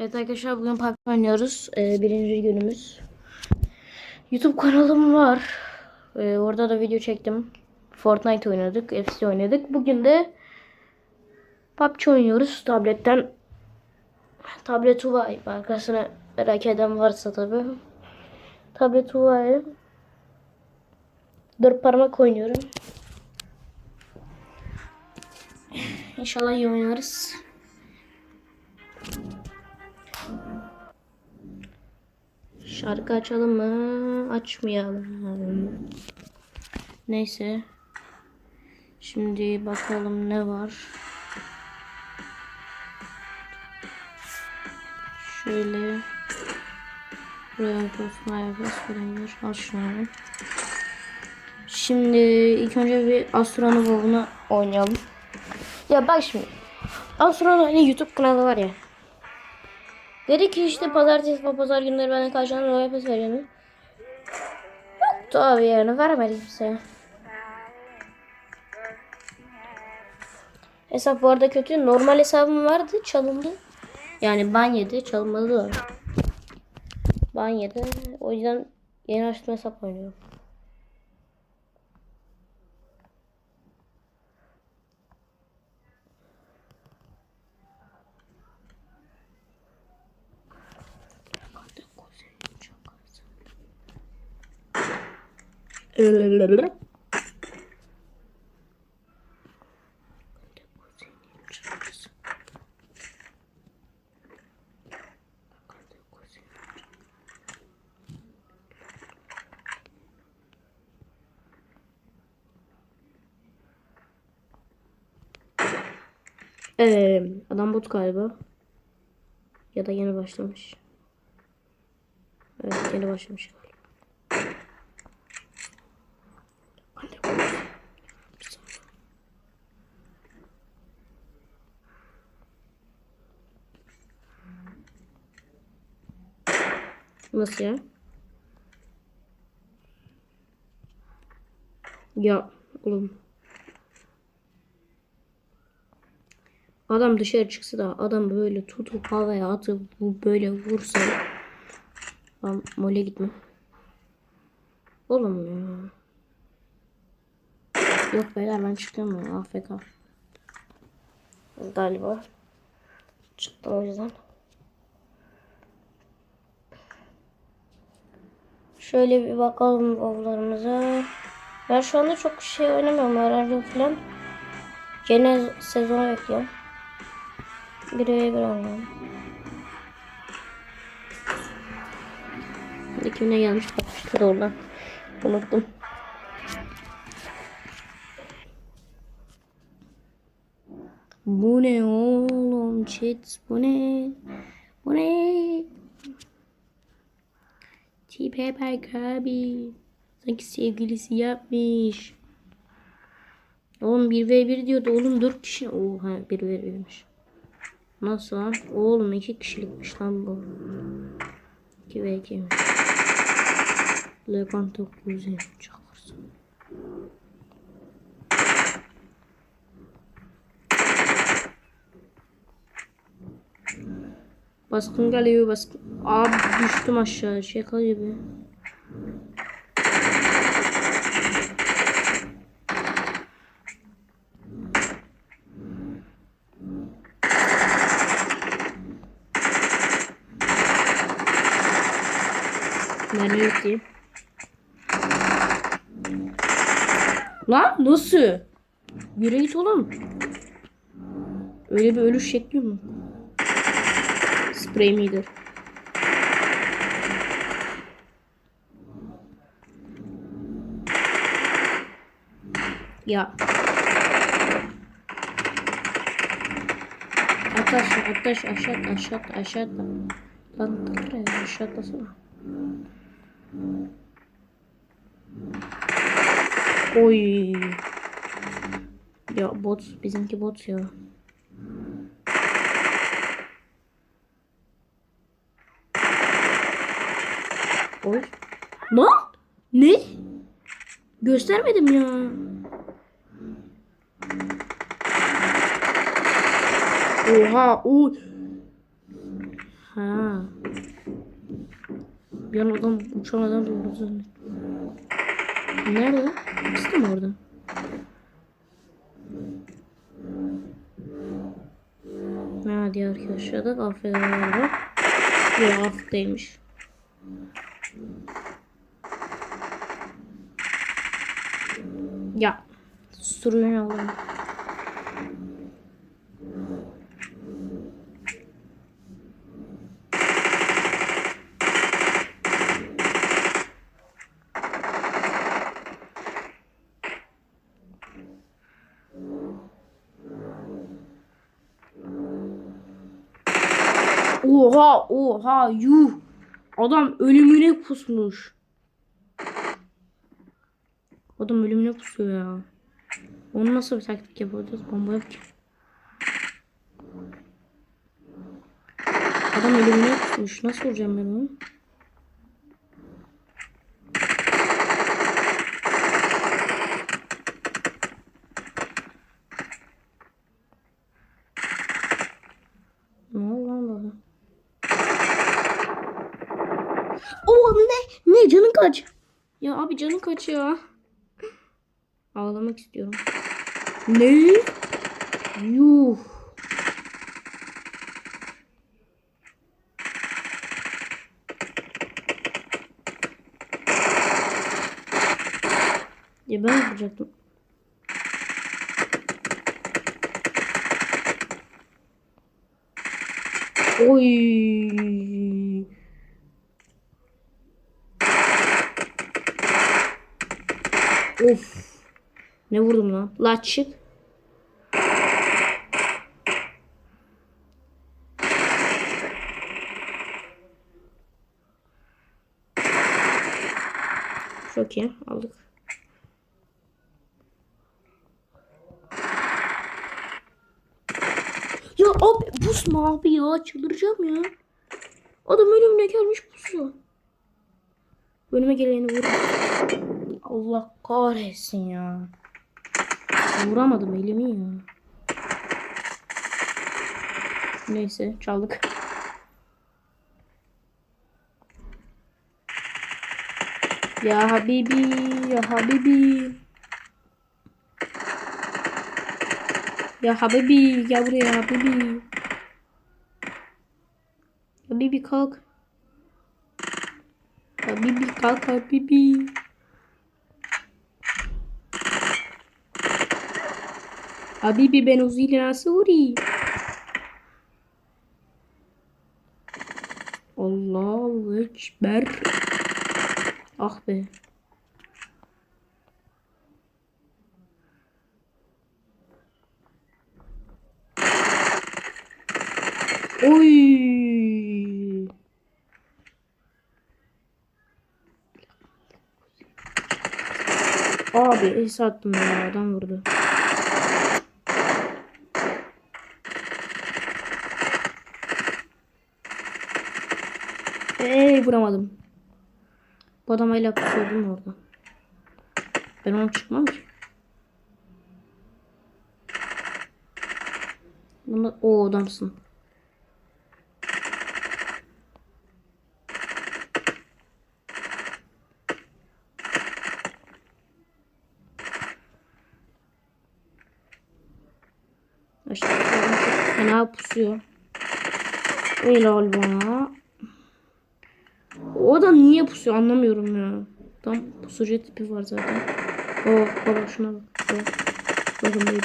Evet arkadaşlar bugün PUBG oynuyoruz. Ee, birinci günümüz. YouTube kanalım var. Ee, orada da video çektim. Fortnite oynadık. FC oynadık. Bugün de PUBG oynuyoruz. Tabletten tablet Huawei markasını merak eden varsa tabi. Tablet Huawei. Dört parmak oynuyorum. İnşallah iyi oynarız. Şarkı açalım mı? Açmayalım. Neyse. Şimdi bakalım ne var. Şöyle. Bas, buraya bas. Al şunu. Şimdi ilk önce bir Astronov'unu oynayalım. Ya bak şimdi. Astronov'un YouTube kanalı var ya. Dedi ki işte pazartesi ve pazar günleri bana karşılığında o yapısı veriyorum. Yoktu abi yani vermedi kimseye. Hesap bu arada kötü. Normal hesabım vardı çalındı. Yani ban yedi çalınmadı da. Ban yedi. O yüzden yeni açtım hesap oynuyorum. Ee, adam bot galiba. Ya da yeni başlamış. Evet yeni başlamış galiba. Nasıl ya? Ya oğlum. Adam dışarı çıksa da adam böyle tutup havaya atıp böyle vursa ben mole gitme. Oğlum ya. Yok beyler ben çıktım ya AFK. Galiba. Çıktım o yüzden. Şöyle bir bakalım avlarımıza. Ben şu anda çok şey oynamıyorum herhalde falan. Gene sezon bekliyorum. Bir ve bir oynuyorum. Kimine gelmiş bakmıştır oradan. Unuttum. Bu ne oğlum chat bu ne? Bu ne? Tipe bak abi. Sanki sevgilisi yapmış. Oğlum 1v1 diyordu. Oğlum 4 kişi. Oha 1v1'miş. Nasıl lan? Oğlum 2 kişilikmiş lan bu. 2v2'ymiş. Lepan 9 çakarsın. Baskın geliyor baskın. Abi düştüm aşağı şaka gibi. Ben yükleyeyim. Lan nasıl? Yürü git oğlum. Öyle bir ölüş şekli mi? Sprey midir? Ya. Ataş, ataş, aşağı, aşağı, aşağı. Lan buraya aşağı atlasana. Oy. Ya bot, bizimki bot ya. Oy. Lan? Ne? Göstermedim ya. Oha. O. Ha. Bir an adam uçan adam da orada zannettim. Nerede? İkisi mi orada? Ha diğer köşede kafe var. Yok affdeymiş. Ya. Sürüyor Allah'ım. Oha oha yuh. Adam ölümüne pusmuş. Adam ölümüne pusuyor ya. Onu nasıl bir taktik yapacağız? Bomba yapacağım. Adam ölümüne pusmuş. Nasıl vuracağım ben onu? Oo ne? Ne canın kaç? Ya abi canın kaç ya? Ağlamak istiyorum. Ne? Yuh. Ya ben yapacaktım. Oy. Of. Ne vurdum lan? La çık. Çok iyi. Aldık. Ya abi pusma abi ya. Çıldıracağım ya. Adam ölümüne gelmiş pusuyor. Önüme geleni vur. Allah kahretsin ya. Vuramadım elimi ya. Neyse çaldık. Ya Habibi, ya Habibi. Ya Habibi, gel buraya Habibi. Habibi kalk. Habibi kalk Habibi. Habibi ben uzili nasuri. Allahu Ekber. Ah be. Oy. Abi es attım ya adam vurdu. Ey vuramadım. Bu adam hala kusurdum orada. Ben onu çıkmam ki. Bunda o adamsın. Çok fena pusuyor. Helal bana. O adam niye pusuyor anlamıyorum ya. Tam pusucu tipi var zaten. O baba şuna bak. Bak. Bakın böyle.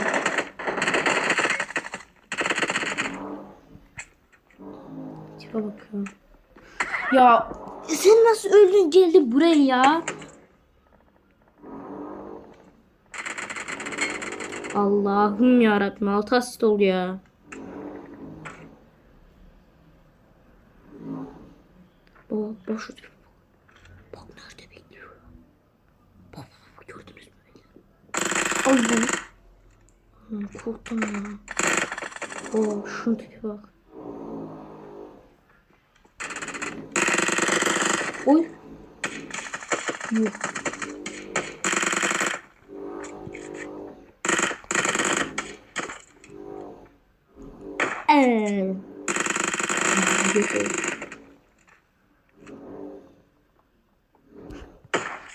Tipe bak ya. Ya sen nasıl öldün geldin buraya ya? Allah'ım yarabbim altı asist oldu ya. Baba bak şu tipe bak. Bak nerede bekliyor. Bak bak, bak gördünüz mü? Allah'ım. Allah'ım korktum ya. Oo şunun tipe bak. Oy. Yuh. Eee. kötü.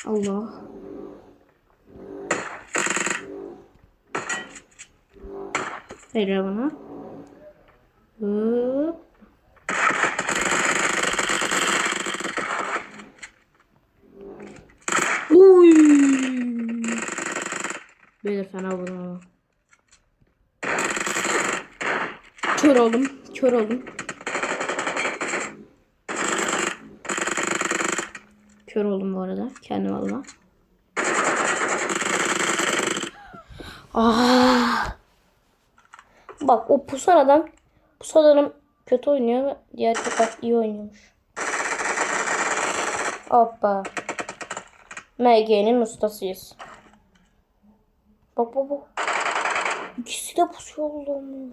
Allah. Ver bana. Hop. Uy. Böyle fena vurma. Kör oldum. Kör oldum. Kör oldum bu arada. Kendim adıma. Ah. Bak o pusan adam pusan kötü oynuyor. Diğer köpek iyi oynuyormuş. Hoppa. MG'nin ustasıyız. Bak bak bak. İkisi de pusuyor Allah'ım.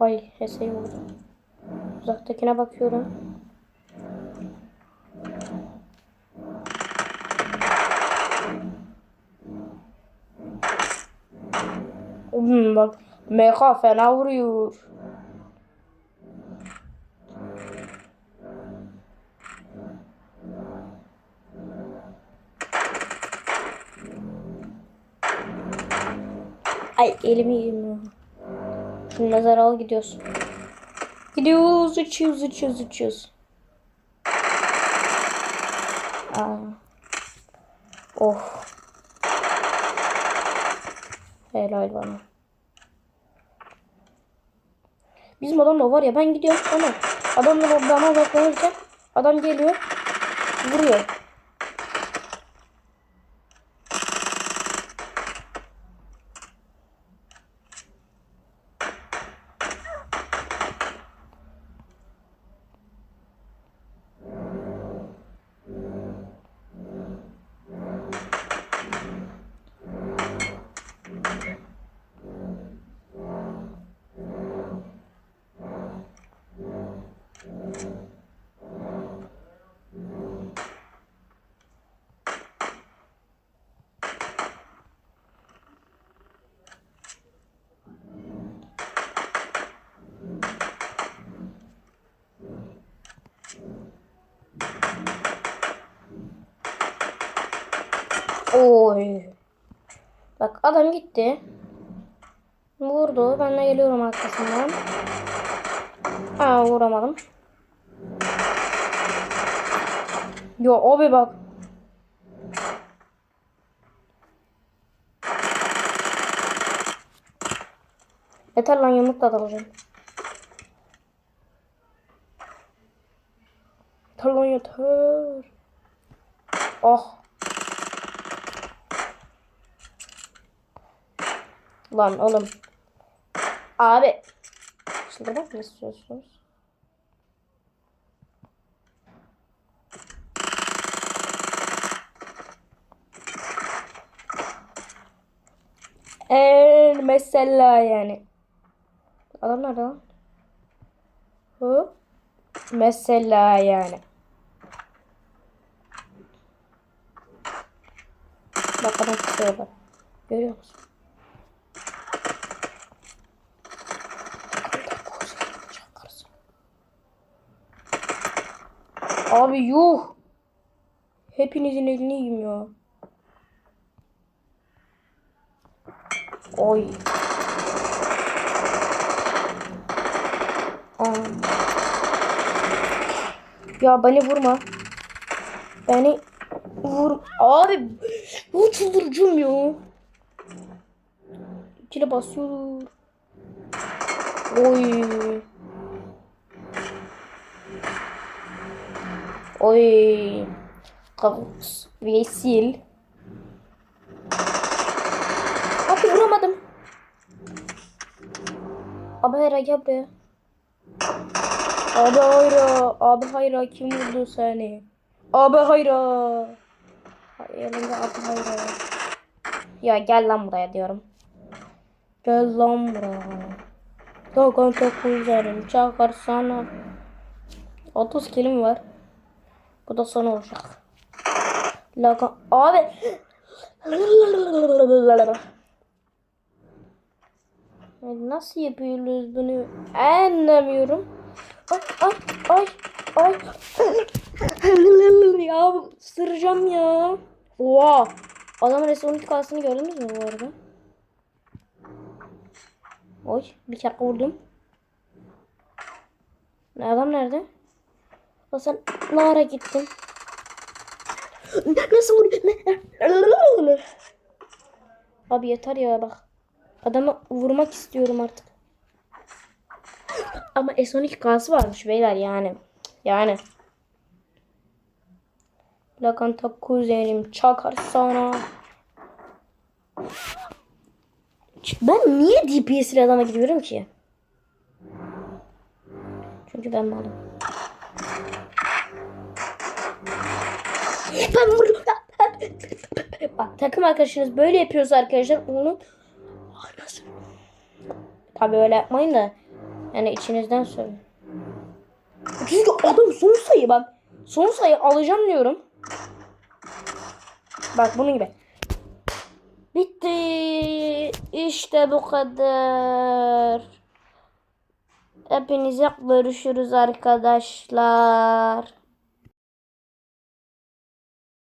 Ay HS'yi vurdu. Uzaktakine bakıyorum. Hmm, bak MK fena vuruyor. Ay elimi yemiyor. Şu mezara al gidiyoruz. Gidiyoruz, uçuyoruz, uçuyoruz, uçuyoruz. Aa. Oh. Helal bana. Bizim adamla var ya ben gidiyorum ama adamla bana uzaklanırken adam geliyor vuruyor. Oy. Bak adam gitti. Vurdu. Ben de geliyorum arkasından. Aa vuramadım. Yo abi bak. Yeter lan yumrukla dalacağım. Yeter lan yeter. Oh. Lan oğlum. Abi. Çıldırmak mı istiyorsunuz? El mesela yani. Adam nerede lan? Hop. Mesela yani. Bak adam tutuyorlar. Görüyor musun? Abi yuh. Hepinizin elini yiyeyim ya. Oy. Aa. Ya beni vurma. Beni vur. Abi bu çıldıracağım ya. İkili basıyor. Oy. Oy. Kavus. Vesil. Abi vuramadım. Abi hayra gel buraya. Abi hayra. Abi hayra kim vurdu seni? Abi hayra. Elinde abi hayra. Ya gel lan buraya diyorum. Gel lan buraya. Dokun çok güzelim çakarsana. 30 kilim var. Bu da son olacak. Laga abi. Nasıl yapıyoruz bunu? Anlamıyorum. Ay ay ay ay. ya sıracağım ya. Oha. Adamın resmi kalsını gördünüz mü bu arada? Oy bir kere vurdum. Adam nerede? O sen ne ara gittin? Nasıl vurdun? Abi yeter ya bak. Adamı vurmak istiyorum artık. Ama S12 gazı varmış beyler yani. Yani. Plakanta kuzenim çakar sana. Ben niye DPS ile adama gidiyorum ki? Çünkü ben malım. Ben vurdum. Bak takım arkadaşınız böyle yapıyorsa arkadaşlar onu Anasını. Tabii öyle yapmayın da yani içinizden söyleyin. Çünkü adam son sayı bak. Son sayı alacağım diyorum. Bak bunun gibi. Bitti. İşte bu kadar. Hepinize görüşürüz arkadaşlar.